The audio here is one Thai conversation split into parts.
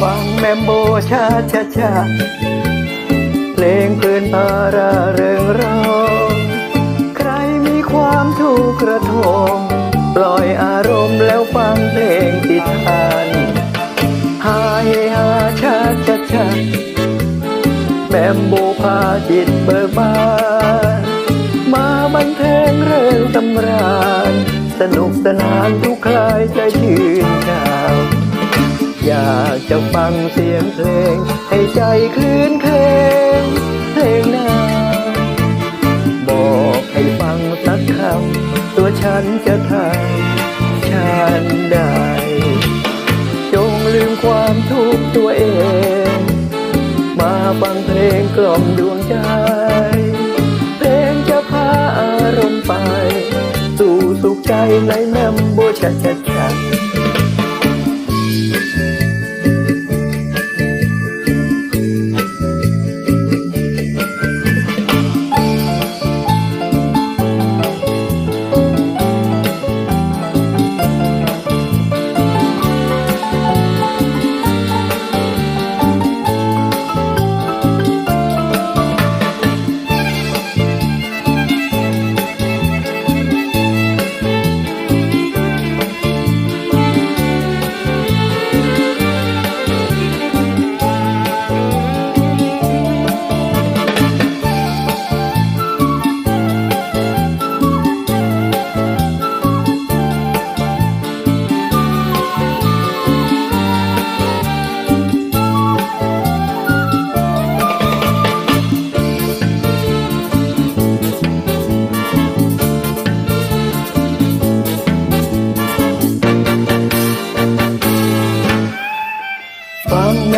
ฟังแมมโบชาชาชาเพลงเพลินพาราเริงร้องใครมีความทุกข์กระทงปล่อยอารมณ์แล้วฟังเพลงติดทานฮาเฮฮาชาชาชาแบมโบพาจิตเบิกบานมาบันเทิงเรื่องตำราสนุกสนานทุกคลายใจชื่นชาว อยากจะฟังเสียงเพลง ให้ใจคลื่นเครงเพลงนาบอกให้ฟังสักคำตัวฉันจะทำฉันได้ จงลืมความทุกข์ตัวเอง มาฟังเพลงกล่อมดวงใจ เพลงจะพาอารมณ์ไป สู่สุขใจในแมมโบชัดชัดชัด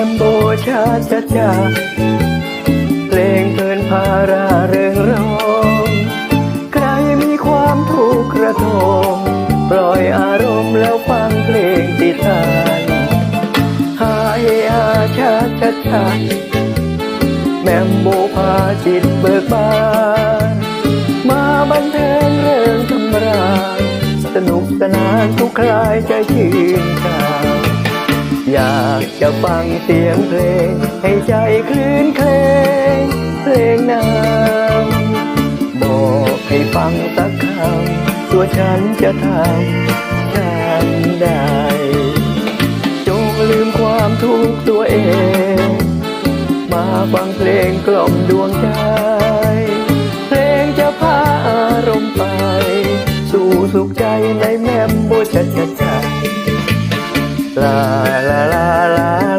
มมโบชาชาชาเพลงเพลินพาราเริงร้อง ใครมีความทุกข์กระทงปล่อยอารมณ์แล้วฟังเพลงติดทานฮาเฮฮาชาชาชาแมมโบพาจิตเบิกบาน มาบันเทิงเรื่องธรรมราสนุกสนานทุกคลายใจชื่นชา อยากจะฟังเสียงเพลง ให้ใจคลื่นเครงเพลงนำบอกให้ฟังสักคำตัวฉันจะทำฉันได้ จงลืมความทุกข์ตัวเอง มาฟังเพลงกล่อมดวงใจ เพลงจะพาอารมณ์ไป สู่สุขใจในแม 啦啦啦啦